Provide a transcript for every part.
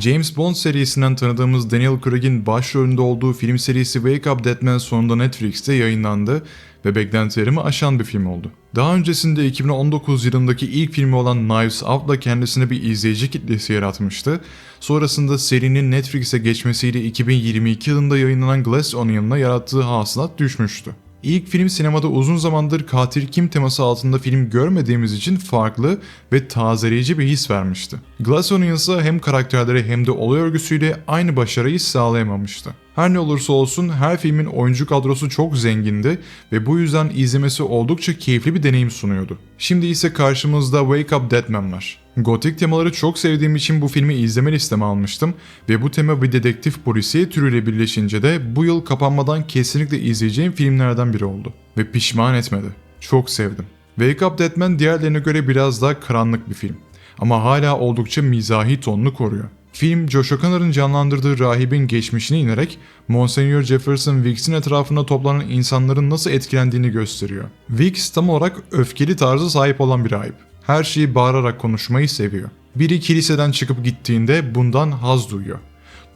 James Bond serisinden tanıdığımız Daniel Craig'in başrolünde olduğu film serisi Wake Up Dead Man sonunda Netflix'te yayınlandı ve beklentilerimi aşan bir film oldu. Daha öncesinde 2019 yılındaki ilk filmi olan Knives Out'la kendisine bir izleyici kitlesi yaratmıştı. Sonrasında serinin Netflix'e geçmesiyle 2022 yılında yayınlanan Glass Onion'la yarattığı hasılat düşmüştü. İlk film sinemada uzun zamandır katil kim teması altında film görmediğimiz için farklı ve tazeleyici bir his vermişti. Glass Onion ise hem karakterleri hem de olay örgüsüyle aynı başarıyı sağlayamamıştı. Her ne olursa olsun her filmin oyuncu kadrosu çok zengindi ve bu yüzden izlemesi oldukça keyifli bir deneyim sunuyordu. Şimdi ise karşımızda Wake Up Dead Man var. Gotik temaları çok sevdiğim için bu filmi izleme listeme almıştım ve bu tema bir dedektif polisiye türüyle birleşince de bu yıl kapanmadan kesinlikle izleyeceğim filmlerden biri oldu. Ve pişman etmedi. Çok sevdim. Wake Up Dead Man diğerlerine göre biraz daha karanlık bir film. Ama hala oldukça mizahi tonunu koruyor. Film Josh O'Connor'ın canlandırdığı rahibin geçmişine inerek Monsignor Jefferson Vicks'in etrafında toplanan insanların nasıl etkilendiğini gösteriyor. Vicks tam olarak öfkeli tarzı sahip olan bir rahip. Her şeyi bağırarak konuşmayı seviyor. Biri kiliseden çıkıp gittiğinde bundan haz duyuyor.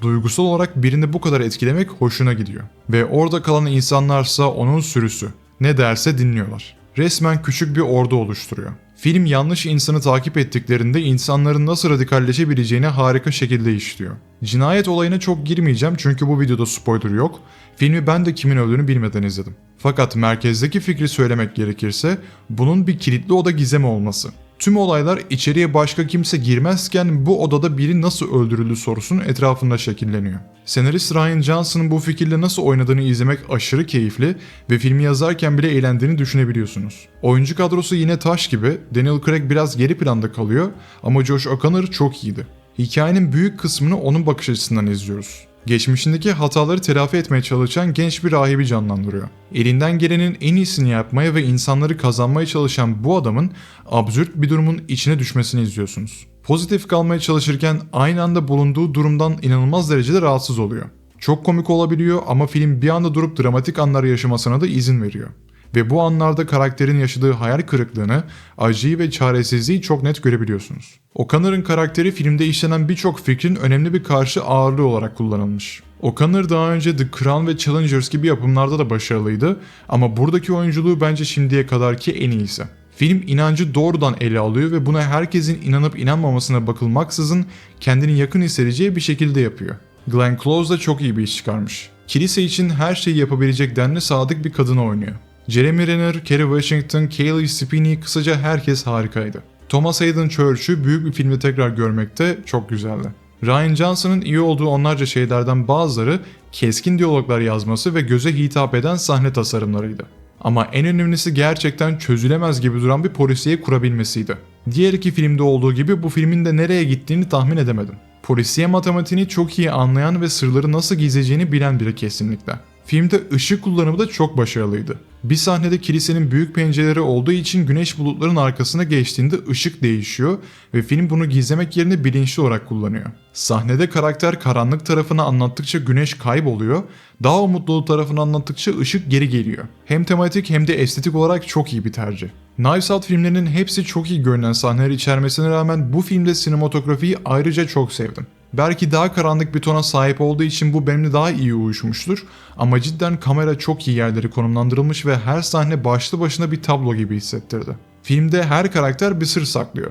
Duygusal olarak birini bu kadar etkilemek hoşuna gidiyor. Ve orada kalan insanlarsa onun sürüsü. Ne derse dinliyorlar. Resmen küçük bir ordu oluşturuyor. Film yanlış insanı takip ettiklerinde insanların nasıl radikalleşebileceğini harika şekilde işliyor. Cinayet olayına çok girmeyeceğim çünkü bu videoda spoiler yok. Filmi ben de kimin öldüğünü bilmeden izledim. Fakat merkezdeki fikri söylemek gerekirse bunun bir kilitli oda gizemi olması. Tüm olaylar içeriye başka kimse girmezken bu odada biri nasıl öldürüldü sorusunun etrafında şekilleniyor. Senarist Ryan Johnson'ın bu fikirle nasıl oynadığını izlemek aşırı keyifli ve filmi yazarken bile eğlendiğini düşünebiliyorsunuz. Oyuncu kadrosu yine taş gibi, Daniel Craig biraz geri planda kalıyor ama Josh O'Connor çok iyiydi. Hikayenin büyük kısmını onun bakış açısından izliyoruz. Geçmişindeki hataları telafi etmeye çalışan genç bir rahibi canlandırıyor. Elinden gelenin en iyisini yapmaya ve insanları kazanmaya çalışan bu adamın absürt bir durumun içine düşmesini izliyorsunuz. Pozitif kalmaya çalışırken aynı anda bulunduğu durumdan inanılmaz derecede rahatsız oluyor. Çok komik olabiliyor ama film bir anda durup dramatik anlar yaşamasına da izin veriyor. Ve bu anlarda karakterin yaşadığı hayal kırıklığını, acıyı ve çaresizliği çok net görebiliyorsunuz. O'Connor'ın karakteri filmde işlenen birçok fikrin önemli bir karşı ağırlığı olarak kullanılmış. O'Connor daha önce The Crown ve Challengers gibi yapımlarda da başarılıydı ama buradaki oyunculuğu bence şimdiye kadarki en iyisi. Film inancı doğrudan ele alıyor ve buna herkesin inanıp inanmamasına bakılmaksızın kendini yakın hissedeceği bir şekilde yapıyor. Glenn Close da çok iyi bir iş çıkarmış. Kilise için her şeyi yapabilecek denli sadık bir kadını oynuyor. Jeremy Renner, Kerry Washington, Kaylee Spinney kısaca herkes harikaydı. Thomas Hayden Church'ü büyük bir filmde tekrar görmekte çok güzeldi. Ryan Johnson'ın iyi olduğu onlarca şeylerden bazıları keskin diyaloglar yazması ve göze hitap eden sahne tasarımlarıydı. Ama en önemlisi gerçekten çözülemez gibi duran bir polisiye kurabilmesiydi. Diğer iki filmde olduğu gibi bu filmin de nereye gittiğini tahmin edemedim. Polisiye matematiğini çok iyi anlayan ve sırları nasıl gizleyeceğini bilen biri kesinlikle. Filmde ışık kullanımı da çok başarılıydı. Bir sahnede kilisenin büyük pencereleri olduğu için güneş bulutların arkasına geçtiğinde ışık değişiyor ve film bunu gizlemek yerine bilinçli olarak kullanıyor. Sahnede karakter karanlık tarafını anlattıkça güneş kayboluyor, daha umutlu tarafını anlattıkça ışık geri geliyor. Hem tematik hem de estetik olarak çok iyi bir tercih. Knives Out filmlerinin hepsi çok iyi görünen sahneler içermesine rağmen bu filmde sinematografiyi ayrıca çok sevdim. Belki daha karanlık bir tona sahip olduğu için bu benimle daha iyi uyuşmuştur ama cidden kamera çok iyi yerleri konumlandırılmış ve her sahne başlı başına bir tablo gibi hissettirdi. Filmde her karakter bir sır saklıyor.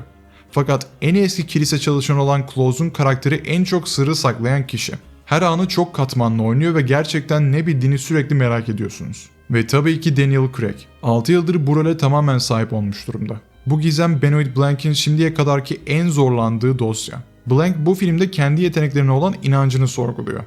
Fakat en eski kilise çalışan olan Claus'un karakteri en çok sırrı saklayan kişi. Her anı çok katmanlı oynuyor ve gerçekten ne bildiğini sürekli merak ediyorsunuz. Ve tabii ki Daniel Craig. 6 yıldır bu role tamamen sahip olmuş durumda. Bu gizem Benoit Blanc'in şimdiye kadarki en zorlandığı dosya. Blank bu filmde kendi yeteneklerine olan inancını sorguluyor.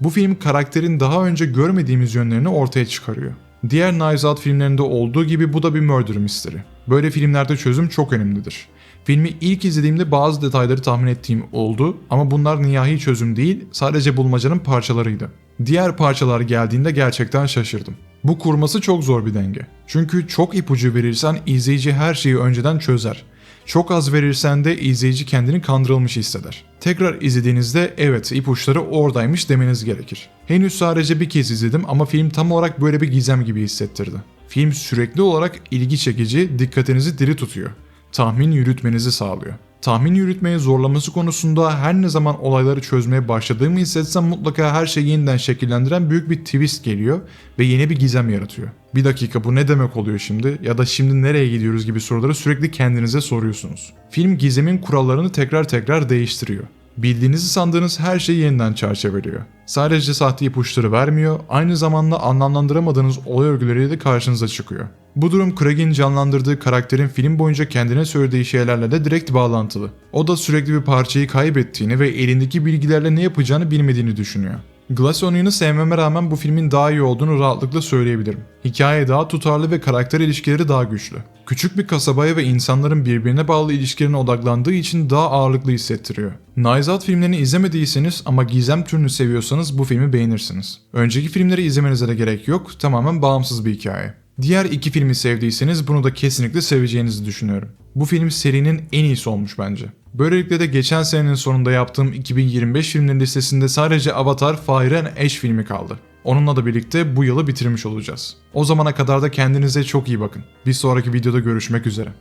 Bu film karakterin daha önce görmediğimiz yönlerini ortaya çıkarıyor. Diğer Knives Out filmlerinde olduğu gibi bu da bir murder mystery. Böyle filmlerde çözüm çok önemlidir. Filmi ilk izlediğimde bazı detayları tahmin ettiğim oldu ama bunlar nihai çözüm değil, sadece bulmacanın parçalarıydı. Diğer parçalar geldiğinde gerçekten şaşırdım. Bu kurması çok zor bir denge. Çünkü çok ipucu verirsen izleyici her şeyi önceden çözer. Çok az verirsen de izleyici kendini kandırılmış hisseder. Tekrar izlediğinizde evet ipuçları oradaymış demeniz gerekir. Henüz sadece bir kez izledim ama film tam olarak böyle bir gizem gibi hissettirdi. Film sürekli olarak ilgi çekici, dikkatinizi diri tutuyor. Tahmin yürütmenizi sağlıyor. Tahmin yürütmeye zorlaması konusunda her ne zaman olayları çözmeye başladığımı hissetsem mutlaka her şeyi yeniden şekillendiren büyük bir twist geliyor ve yeni bir gizem yaratıyor. Bir dakika bu ne demek oluyor şimdi ya da şimdi nereye gidiyoruz gibi soruları sürekli kendinize soruyorsunuz. Film gizemin kurallarını tekrar tekrar değiştiriyor. Bildiğinizi sandığınız her şeyi yeniden çerçeveliyor. Sadece sahte ipuçları vermiyor, aynı zamanda anlamlandıramadığınız olay örgüleriyle de karşınıza çıkıyor. Bu durum Craig'in canlandırdığı karakterin film boyunca kendine söylediği şeylerle de direkt bağlantılı. O da sürekli bir parçayı kaybettiğini ve elindeki bilgilerle ne yapacağını bilmediğini düşünüyor. Glass Onion'u sevmeme rağmen bu filmin daha iyi olduğunu rahatlıkla söyleyebilirim. Hikaye daha tutarlı ve karakter ilişkileri daha güçlü. Küçük bir kasabaya ve insanların birbirine bağlı ilişkilerine odaklandığı için daha ağırlıklı hissettiriyor. Knives Out filmlerini izlemediyseniz ama gizem türünü seviyorsanız bu filmi beğenirsiniz. Önceki filmleri izlemenize de gerek yok, tamamen bağımsız bir hikaye. Diğer iki filmi sevdiyseniz bunu da kesinlikle seveceğinizi düşünüyorum. Bu film serinin en iyisi olmuş bence. Böylelikle de geçen senenin sonunda yaptığım 2025 filmlerin listesinde sadece Avatar Fire and Ash filmi kaldı. Onunla da birlikte bu yılı bitirmiş olacağız. O zamana kadar da kendinize çok iyi bakın. Bir sonraki videoda görüşmek üzere.